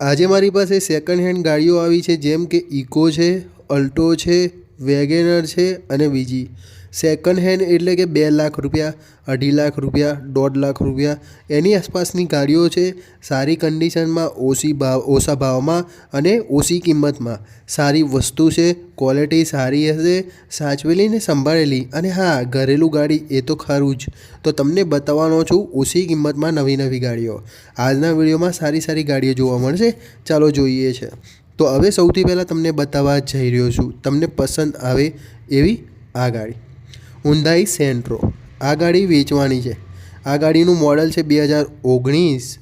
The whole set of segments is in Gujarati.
આજે મારી પાસે સેકન્ડ હેન્ડ ગાડીઓ આવી છે, જેમ કે ઇકો છે અલ્ટો છે વેગેનર છે અને બીજી. સેકન્ડ હેન્ડ એટલે કે બે લાખ રૂપિયા, અઢી લાખ રૂપિયા, દોઢ લાખ રૂપિયા એની આસપાસની ગાડીઓ છે સારી કન્ડિશનમાં ઓછી ભાવ, ઓછા ભાવમાં અને ઓછી કિંમતમાં. સારી વસ્તુ છે ક્વોલિટી સારી હશે, સાચવેલી ને સંભાળેલી અને હા, ઘરેલું ગાડી એ તો ખરું જ. તો તમને બતાવવાનો છું ઓછી કિંમતમાં નવી નવી ગાડીઓ. આજના વિડીયોમાં સારી સારી ગાડીઓ જોવા મળશે. ચાલો જોઈએ છે. તો હવે સૌથી પહેલાં તમને બતાવવા જઈ રહ્યો છું. તમને પસંદ આવે એવી આ ગાડી. હુન્ડાઈ સેન્ટ્રો આ ગાડી વેચવાની છે. આ ગાડીનું મોડલ છે બે હજાર ઓગણીસ.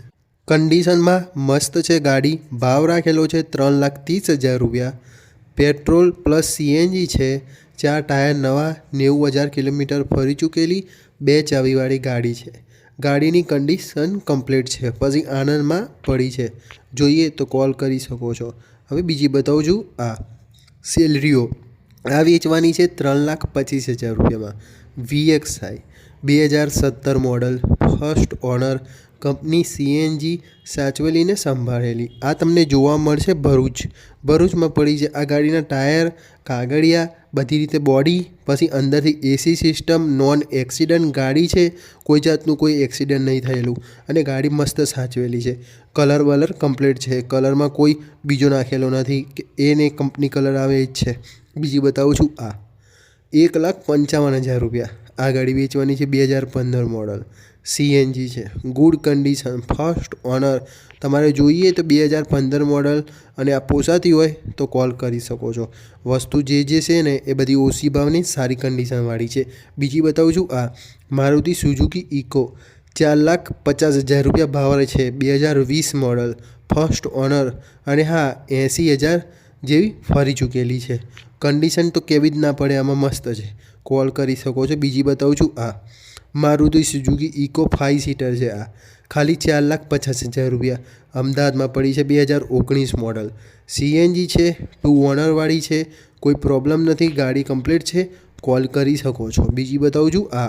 કન્ડિશનમાં મસ્ત છે ગાડી. ભાવ રાખેલો છે ત્રણ લાખ ત્રીસ હજાર રૂપિયા. પેટ્રોલ પ્લસ સીએનજી છે. ચાર ટાયર નવા, નેવું હજાર કિલોમીટર ફરી ચૂકેલી, બે ચાવીવાળી ગાડી છે. ગાડીની કન્ડિશન કમ્પ્લીટ છે. પછી આનંદમાં પડી છે. જોઈએ તો કોલ કરી શકો છો. હવે બીજી બતાવું છું આ. સેલરીઓ આ વેચવાની છે ત્રણ લાખ પચીસ હજાર રૂપિયામાં. વીએક્સઆઈ, બે હજાર સત્તર model, first owner, company CNG સાચવેલીને સંભાળેલી. આ તમને જોવા મળશે ભરૂચ. ભરૂચમાં પડી છે આ ગાડીના ટાયર, કાગળિયા બધી રીતે બોડી પછી અંદરથી એસી સિસ્ટમ નોન એક્સિડન્ટ ગાડી છે, કોઈ જાતનું કોઈ એક્સિડન્ટ નહીં થયેલું. અને ગાડી મસ્ત સાચવેલી છે. કલર વલર કમ્પ્લીટ છે. કલરમાં કોઈ બીજો નાખેલો નથી. કે એને કંપની કલર આવે જ છે. બીજી બતાવું છું આ. એક લાખ પંચાવન હજાર રૂપિયા. આ ગાડી વેચવાની છે બે હજાર પંદર મોડલ સીએનજી છે. ગુડ કન્ડિશન ફર્સ્ટ ઓનર તમારે જોઈએ તો બે હજાર પંદર મોડલ અને આ પોસાતી હોય તો કોલ કરી શકો છો. વસ્તુ જે જે છે ને એ બધી ઓછી ભાવની સારી કન્ડિશનવાળી છે. બીજી બતાવું છું આ મારુતિ સુઝુકી ઇકો ચાર લાખ પચાસ હજાર રૂપિયા ભાવ છે. બે હજાર વીસ મોડલ ફર્સ્ટ ઓનર અને હા, એંસી હજાર જેવી ફરી ચૂકેલી છે. કન્ડિશન તો કેવી જ ના પડે, આમાં મસ્ત છે. કોલ કરી શકો છો. બીજી બતાવું છું. આ Maruti Suzuki Eeco five seater છે આ. ખાલી ચાર લાખ પચાસ હજાર રૂપિયા. અમદાવાદમાં પડી છે બે હજાર ઓગણીસ મોડલ. સીએનજી છે, ટુ ઓનરવાળી છે, કોઈ પ્રોબ્લેમ નથી, ગાડી કમ્પ્લીટ છે, કોલ કરી શકો છો. બીજી બતાવું છું. આ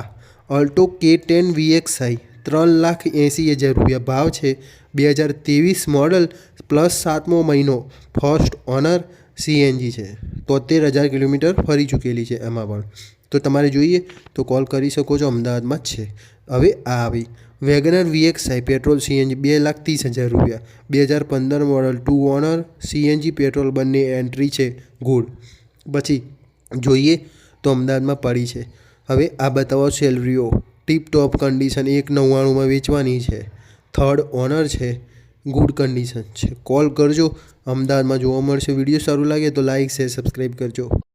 અલ્ટો કે ટેન વીએક્સઆઈ, ત્રણ લાખ એંસી હજાર રૂપિયા ભાવ છે. બે હજાર ત્રેવીસ મોડલ, પ્લસ સાતમો મહિનો, ફર્સ્ટ ઓનર સીએનજી છે. તોતેર હજાર કિલોમીટર ફરી ચૂકેલી છે એમાં પણ. તો તમારે જોઈએ તો કોલ કરી શકો છો, અમદાવાદમાં જ છે. હવે આ આવી. વેગનર વીએક્સઆઈ પેટ્રોલ સીએનજી, બે લાખ ત્રીસ હજાર રૂપિયા. બે હજાર પંદર model two owner CNG petrol બંને એન્ટ્રી છે ગુડ પછી જોઈએ તો અમદાવાદમાં પડી છે. હવે આ બતાવો સેલરીઓ. ટીપ ટોપ કન્ડિશન એક નવ્વાણુંમાં વેચવાની છે. થર્ડ ઓનર છે. ગુડ કન્ડિશન છે. કોલ કરજો. અમદાવાદમાં જોવા મળશે. વીડિયો સારું લાગે તો લાઇક શેર સબસ્ક્રાઈબ કરજો.